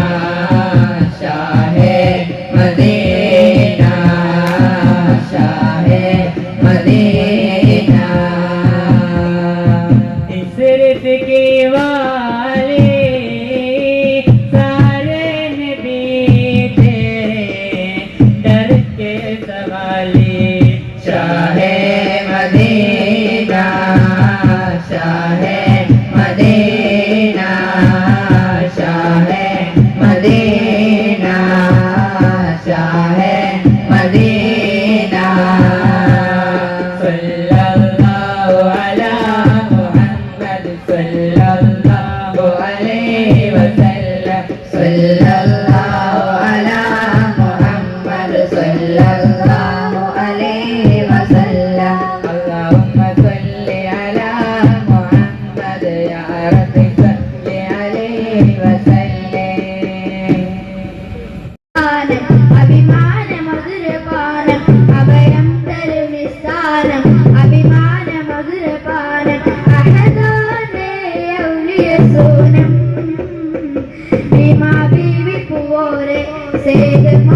Yeah. say that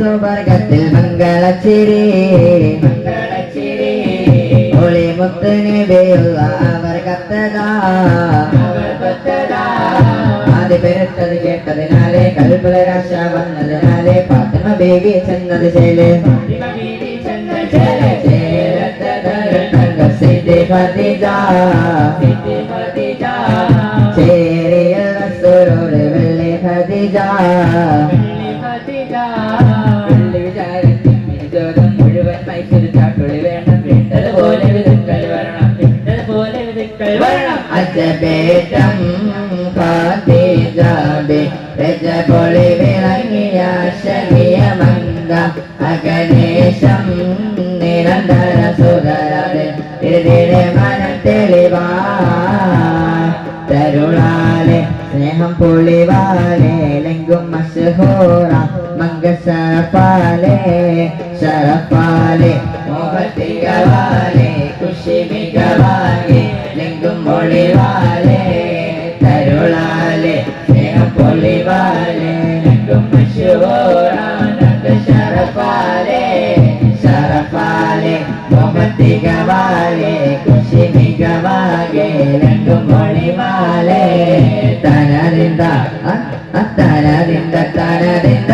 സുവർഗത്തിൽ മംഗളച്ചിരി. മംഗളച്ചിരി ഒളി മുത്ത് നബിയുള്ള അവർ കത്തതാ. ആദ്യ പെരുത്തത് കേട്ടതിനാലെ കൽപ്പലരാശ വന്നതിനാലെ ഫാത്തിമ ബേബി ചെന്നത് ചേൽ. ഫാത്തിമ ബീവി ചെന്ന ചേലെ ചേരത്തതരത്തങ്ക അജബേറ്റം ഖദീജ ബി രജപൊളി വിളങ്ങിയ ശനിയ മന്ദ. അഗനേശം നിരന്തര സുതരത് ഇതിലെ മനം തെളിവാ. തരുളാലെ സ്നേഹം പൊളിവാലെ. ലെങ്കും മഷഹൂറ മങ്ക ശരഫാലെ മോഹത്തികവാലെ കുഷി പൊളിവാലെ തരുളാലെ സ്നേഹം പൊളിവാലെ ലെങ്കും മഷഹൂറ മങ്ക ശരഫാലെ ശരഫാലെ മോഹത്തികവാലെ കുഷി മികവാലെ ലെങ്കും പൊളിവാലെ തനതിന്ത തനതിന്ത തനതിന്ത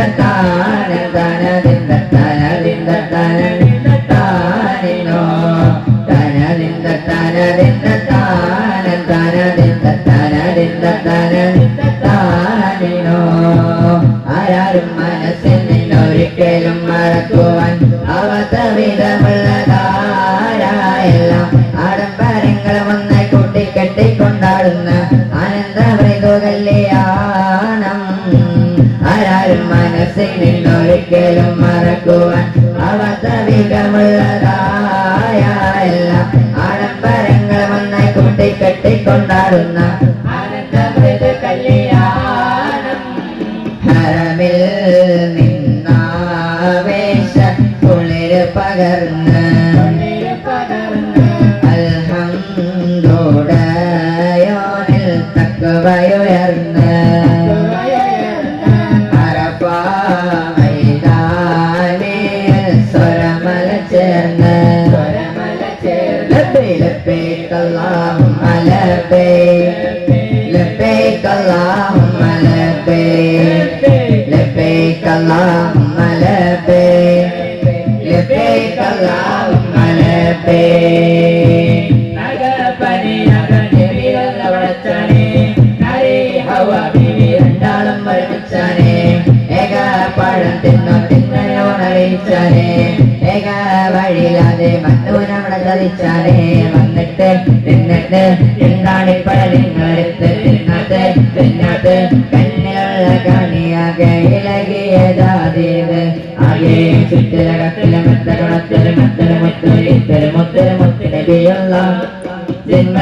താനിനോ ആരാരും മനസ്സിൽ നിന്നൊരിക്കലും മറക്കുവാൻ അവതവിധമുള്ളതാരായെല്ലാം ആഡംബരങ്ങൾ വന്ന് കൂട്ടിക്കെട്ടിക്കൊണ്ടാടുന്ന ആനന്ദമൃദു കല്യാണം ആരാരും മനസ്സിൽ നിന്നൊരിക്കലും മറക്കുവാൻ അവതവിധമുള്ളതായ കല്യാണം. ഹരമിൽ നിന്നാവേശ കുളിര് പകർന്ന് അൽഹം തക്കവയുയർന്ന് ചതിച്ചാനേ വന്നിട്ട് തിന്നിട്ട് എന്താണ് നിങ്ങളെടുത്ത് തിന്നത്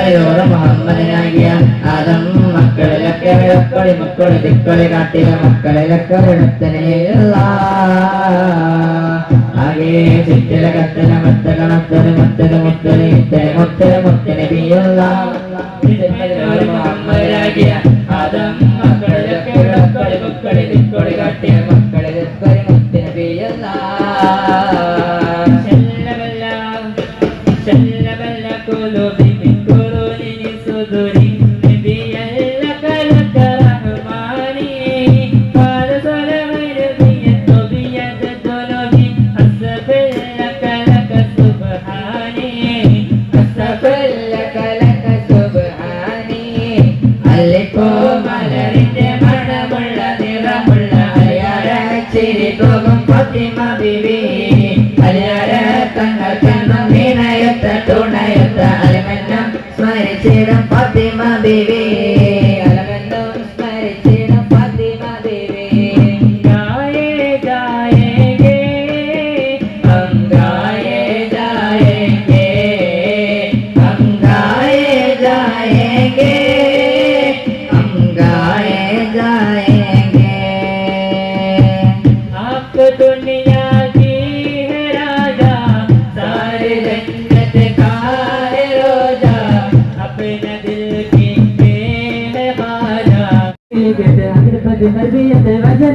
ജന്മയോട് മുഹമ്മദിനാകിയ അതം മക്കളിലൊക്കെ വിളക്കൊളി മക്കളി തിക്കളി കാട്ടിയ മക്കളിലൊക്കെ വിളത്തനെയുള്ള ആകെ ചുറ്റില കത്തല മത്ത കണത്തൽ മത്തൽ മുത്തൽ ഇത്തൽ മുത്തൽ മുത്തിന് ബിയുള്ള മുഹമ്മദാകിയ ആദം മക്കളിലൊക്കെ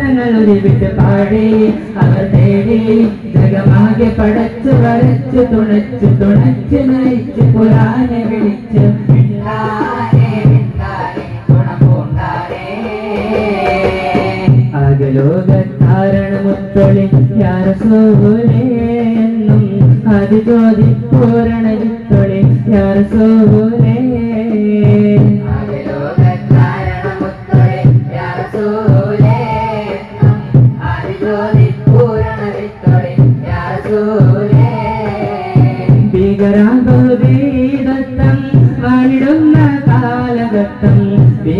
മരണമൊരുവിട്ട് പാടി. അവർ തേടി ജഗമാകെ പടച്ച് വരച്ച് തുണച്ച് തുണച്ച് നയിച്ച് പുരാനെ വിളിച്ചു. ആകലോകത്താരണ മുത്തൊളി യാരസോലേ എന്നും അതിജോതി പൂരണ ചിത്തൊളി യാരസോലേ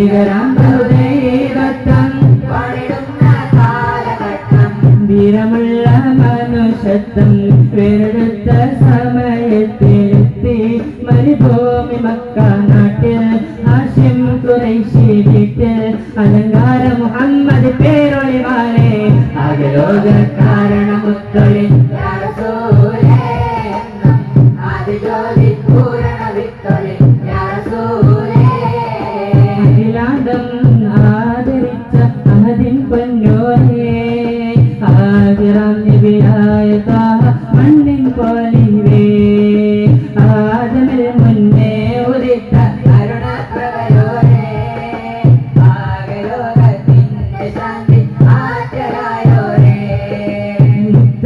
ഭീകരം ഹൃദയത്തം വളരുന്ന കാലഘട്ടം. വീരമുള്ള മനുഷ്യത്വം വേറെടുത്ത സമയത്തിലെത്തി മരുഭൂമി മക്ക നാട്ടിൽ ആശം കുറേ അലങ്കാര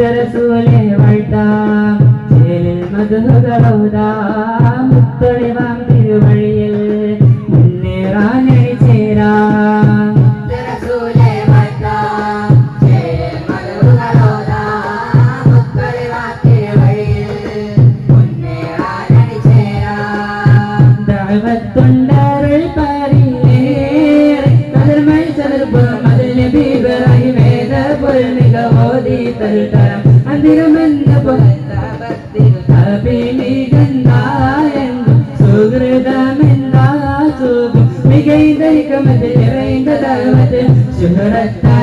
رسول الوداع جيل المدهد رودا Correct.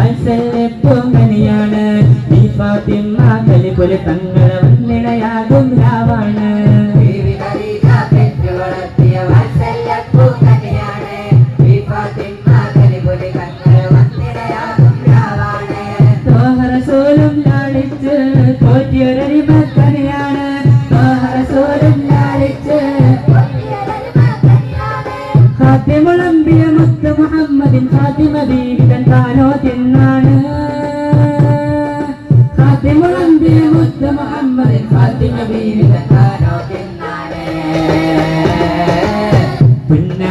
വാത്സല്യപ്പൂമണിയാണ് ഈ ഫാത്തിമ കലിപുര തങ്ങളെ പിന്നെ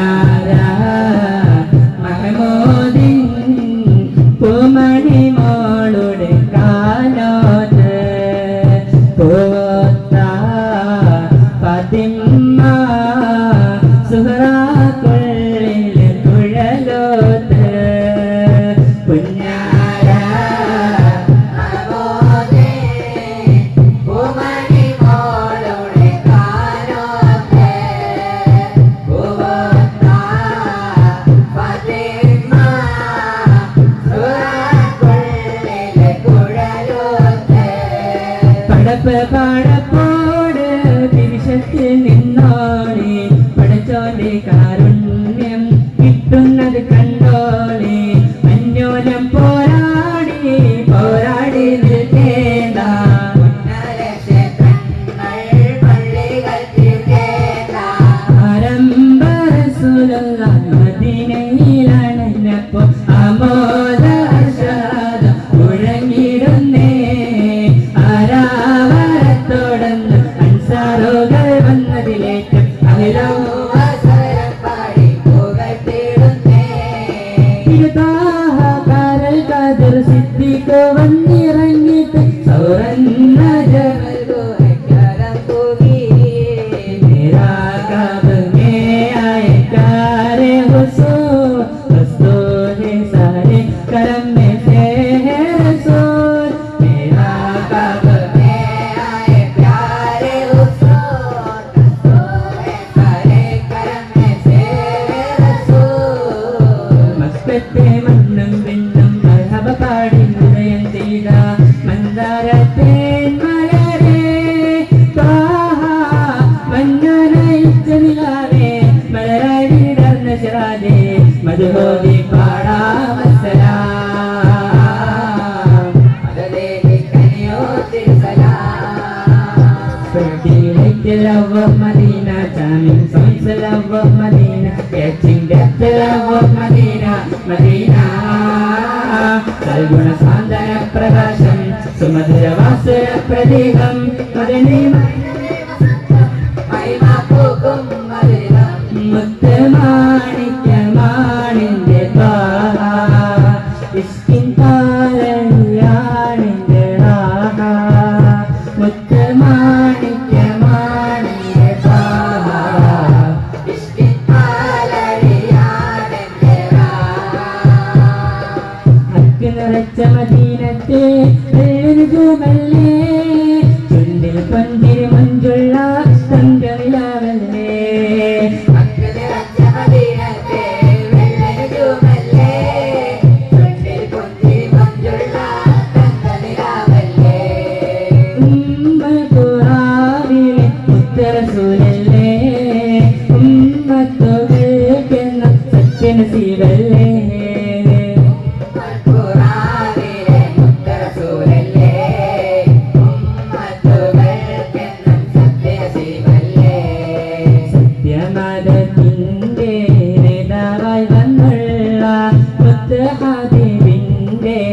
സുമധുരവാസുരപ്രതീകം മദനീ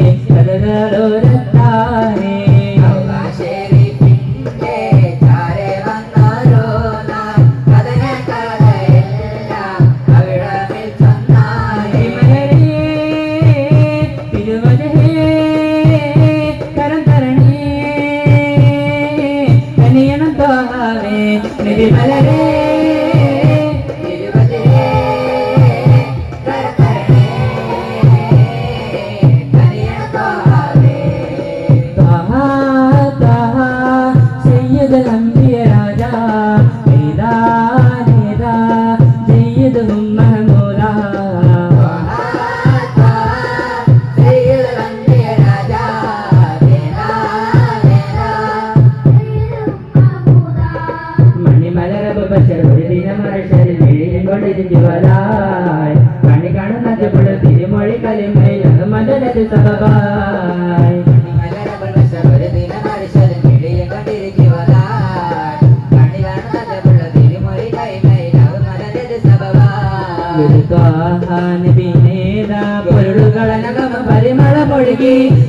ಮೆಚ್ಚಲರಳು ರತ್ತಾ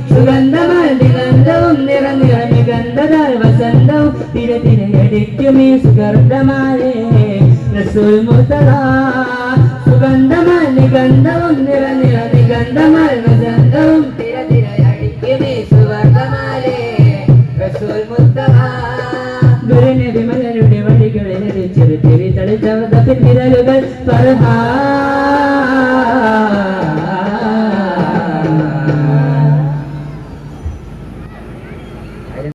സുഗന്ധമാൽ ദിഗന്ധവും നിറഞ്ഞ നിഗന്ധതാൽ വസന്തവും തിര തിരയടിക്കുമേ സുഗന്ധമാലേ റസൂൽ മുത്തല സുഗന്ധമാൽ നിഗന്ധവും നിറഞ്ഞ നിഗന്ധമാൽ വസന്തവും തിരെ തിരയടിക്കുമേ സുവർണമാലേ റസൂൽ മുത്തല ഗുരുനബി മലരുടെ വഴികളിൽ ചെറുത്തിരി തളിച്ചവതപ്പിൻ വിരലുകൾ പറഹാ